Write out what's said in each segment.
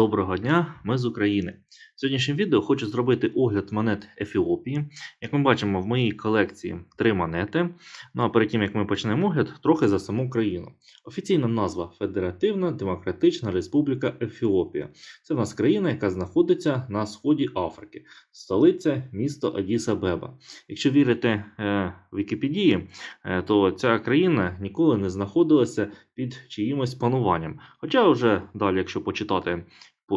Доброго дня, ми з України. В сьогоднішньому відео хочу зробити огляд монет Ефіопії. Як ми бачимо, в моїй колекції три монети. Ну а перед тим як ми почнемо огляд, трохи за саму країну. Офіційна назва Федеративна Демократична Республіка Ефіопія. Це в нас країна, яка знаходиться на сході Африки, столиця місто Адіс-Абеба. Якщо вірити е, Вікіпедії, е, то ця країна ніколи не знаходилася під чиїмось пануванням. Хоча вже далі, якщо почитати по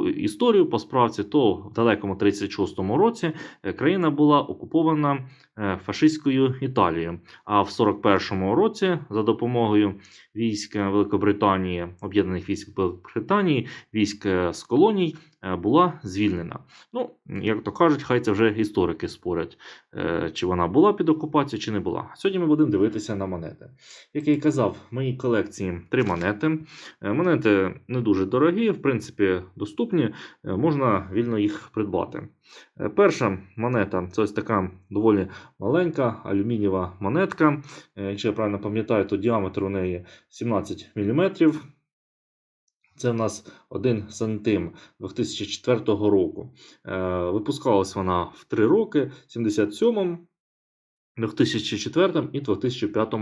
історію по справці, то в далекому 36-му році е, країна була окупована е, фашистською Італією. А в 41-му році за допомогою військ Великобританії, об'єднаних військ Великобританії, військ е, з колоній була звільнена. Ну, як то кажуть, хай це вже історики спорять, е, чи вона була під окупацією, чи не була. Сьогодні ми будемо дивитися на монети. Як я і казав, в моїй колекції три монети. Е, Монети не дуже дорогі, в принципі, доступні, е, можна вільно їх придбати. Е, Перша монета це ось така доволі маленька алюмінієва монетка. Е, Якщо я правильно пам'ятаю, то діаметр у неї 17 мм. Це в нас 1 сантим 2004 року. Е, Випускалась вона в 3 роки, в 77 2004 і 2005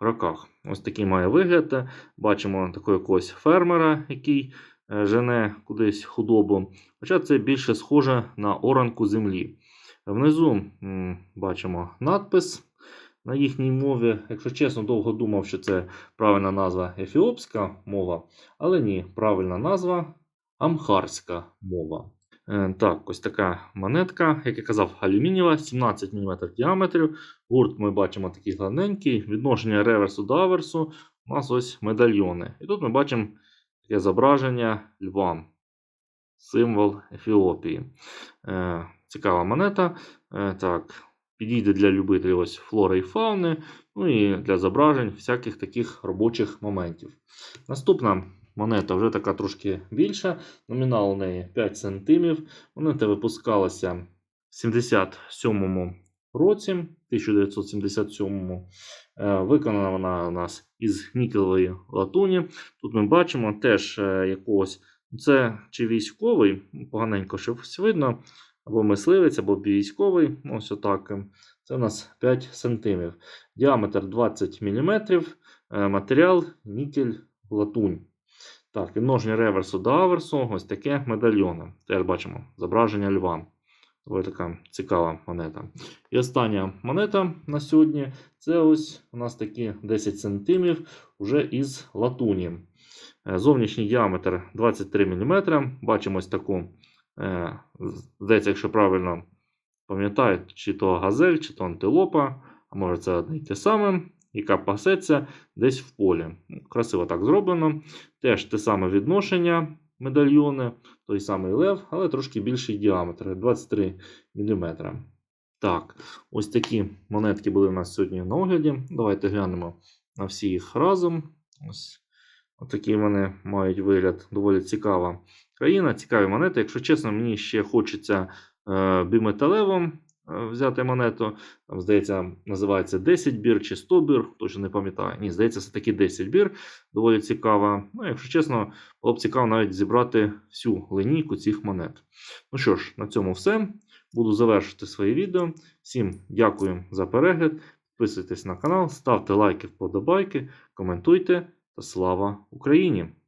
роках. Ось такий має вигляд. Бачимо такого якогось фермера, який е, жене кудись худобу. Хоча це більше схоже на оранку землі. Внизу бачимо надпис на їхній мові. Якщо чесно, довго думав, що це правильна назва ефіопська мова, але ні, правильна назва амхарська мова. Е, Так, ось така монетка, як я казав, алюмінієва, 17 мм діаметрів. Гурт ми бачимо такий гладненький. Відношення реверсу до аверсу. У нас ось медальйони. І тут ми бачимо таке зображення льва. Символ Ефіопії. Е, Цікава монета. Е, так, підійде для любителів ось флори і фауни, ну і для зображень всяких таких робочих моментів. Наступна монета вже така трошки більша. Номінал у неї 5 см. Монета випускалася в 77 році, 1977. Е, Виконана вона у нас із нікелевої латуні. Тут ми бачимо теж е, якогось. Це чи військовий, поганенько щось видно, або мисливець, або військовий. Ось отак. Це у нас 5 см. Діаметр 20 мм. Матеріал нікель латунь. Так, відношення реверсу до аверсу. Ось таке медальйони. Теж бачимо зображення льва. Ось така цікава монета. І остання монета на сьогодні це ось у нас такі 10 см вже із латуні. Е, Зовнішній діаметр 23 мм. Бачимо ось таку, е, здається, якщо правильно пам'ятаю, чи то газель, чи то антилопа, а може це одне й те саме, яка пасеться десь в полі. Красиво так зроблено. Теж те саме відношення медальйони, той самий лев, але трошки більший діаметр 23 мм. Так, ось такі монетки були у нас сьогодні на огляді. Давайте глянемо на всі їх разом. Ось Отакі вони мають вигляд. Доволі цікава країна, цікаві монети. Якщо чесно, мені ще хочеться е, біметалевим е, взяти монету. Там, здається, називається 10 бір чи 100 бір, точно не пам'ятаю. Ні, здається, це таки 10 бір. Доволі цікава. Ну, якщо чесно, було б цікаво навіть зібрати всю линійку цих монет. Ну що ж, на цьому все. Буду завершити своє відео. Всім дякую за перегляд. Підписуйтесь на канал, ставте лайки, вподобайки, коментуйте та слава Україні!